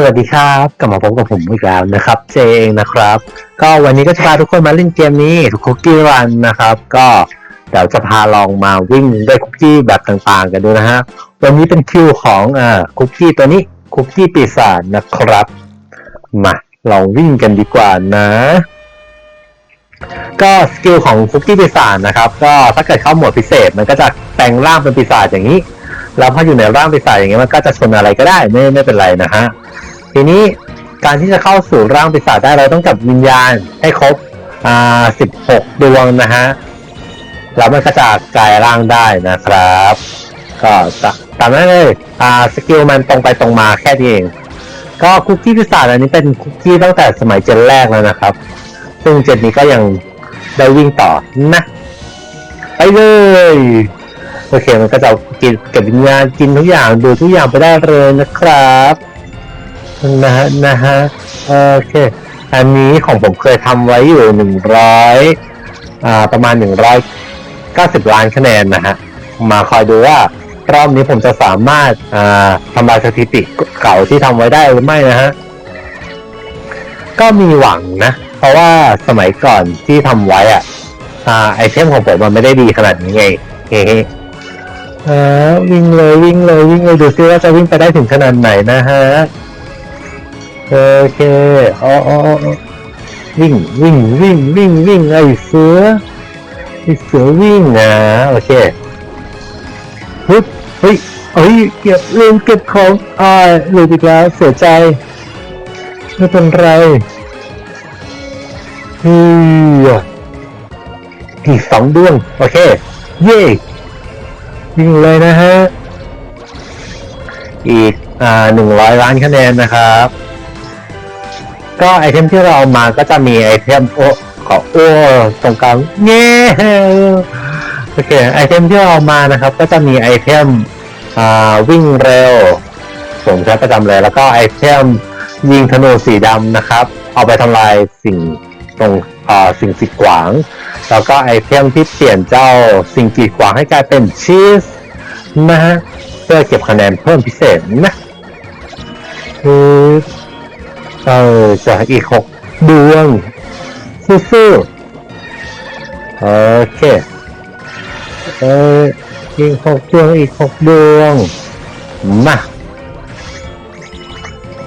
สวัสดีครับ กลับมาพบกับผมอีกแล้วนะครับ เจเองนะครับ ก็วันนี้ก็จะพาทุกคนมาเล่นเกมนี้คุกกี้รันนะครับ ก็เดี๋ยวจะพาลองมาวิ่งได้คุกกี้แบบต่างๆ กันดูนะฮะ วันนี้เป็นคิวของอ่าคุกกี้ตัวนี้คุกกี้ปีศาจนะครับ มาลองวิ่งกันดีกว่านะ ก็สกิลของคุกกี้ปีศาจนะครับ ก็ถ้าเกิดเข้าหมวดพิเศษมันก็จะแปลงร่างเป็นปีศาจอย่างนี้แล้วพออยู่ในร่างปีศาจอย่างเงี้ยมันก็จะชนอะไรก็ได้ไม่ไม่เป็นไรนะฮะ ทีนี้การที่จะเข้าสู่ร่างปีศาจได้เราต้องจับวิญญาณให้ครบอ่าสิบหกดวงนะฮะแล้วมันก็จะกลายร่างได้นะครับ ก็ตามนั้นเลยอ่าสกิลมันตรงไปตรงมาแค่นี้เองก็คุกกี้ปีศาจอันนี้เป็นคุกกี้ตั้งแต่สมัยเจนแรกแล้วนะครับ ซึ่งเจนนี้ก็ยังได้วิ่งต่อนะ ไปเลย โอเคมันก็จะกินเก็บวิญญาณกินทุกอย่างดูทุกอย่างไปได้เลยนะครับ นะฮะนะฮะโอเค อันนี้ของผมเคยทำไว้อยู่หนึ่งร้อยอ่าประมาณหนึ่งร้อยเก้าสิบล้านคะแนนนะฮะ มาคอยดูว่ารอบนี้ผมจะสามารถอ่าทำลายสถิติเก่าที่ทำไว้ได้หรือไม่นะฮะ ก็มีหวังนะ เพราะว่าสมัยก่อนที่ทำไว้อะอ่าไอเทมของผมมันไม่ได้ดีขนาดนี้ไงเฮ้ฮะวิ่งเลยวิ่งเลยวิ่งเลยดูซิว่าจะวิ่งไปได้ถึงขนาดไหนนะฮะ โอเคอ๋ออ๋ออ๋อวิ่งวิ่งวิ่งวิ่งวิ่งไอ้เสือไอ้เสือวิ่งนะโอเคฮึบเฮ้ยเฮ้ยเก็บลืมเก็บของอ่าลืมอีกแล้วเสียใจไม่เป็นไรเฮ้ยอีกสองดวงโอเค เย้วิ่งเลยนะฮะ อีกอ่าหนึ่งร้อยล้านคะแนนนะครับ ก็ไอเทมที่เราเอามาก็จะมีไอเทมโอ้ขอโอ้ตรงกลางเงี้โอเคไอเทมที่เราเอามานะครับ ก็จะมีไอเทมอ่าวิ่งเร็วผมใช้ประจำเลย แล้วก็ไอเทมยิงธนูสีดำนะครับ เอาไปทำลายสิ่งตรงอ่าสิ่งสีขวาง แล้วก็ไอเทมที่เปลี่ยนเจ้าสิ่งกีดขวางให้กลายเป็นชีสนะฮะเพื่อเก็บคะแนนเพิ่มพิเศษนะคือ เออจะอีกหกดวงสู้ๆโอเคเอออีกหกดวงอีกหกดวงมา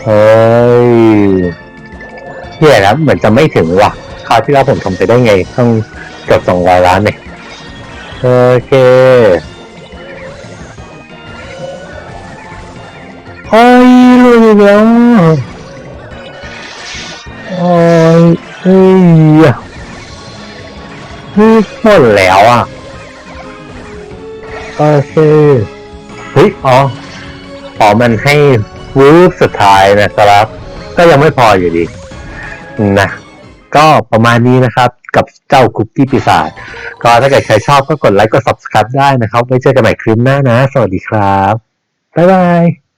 เฮ้ยแย่แล้วเหมือนจะไม่ถึงว่ะคราวที่แล้วผมทำไปได้ไงต้องเกือบสองร้อยล้านเนี่ยโอเคโอ้ยลุยแล้ว เฮ้ยเฮ้ยหมดแล้วอะโอเคเฮ้ยอ๋ออ๋อมันให้วูฟสุดท้ายนะครับ ก็ยังไม่พออยู่ดีนะก็ประมาณนี้นะครับกับเจ้าคุกกี้ปีศาจก็ถ้าเกิดใครชอบก็กดไลค์กด subscribe ได้นะครับไว้เจอกันใหม่คลิปหน้านะ สวัสดีครับ บ๊ายบาย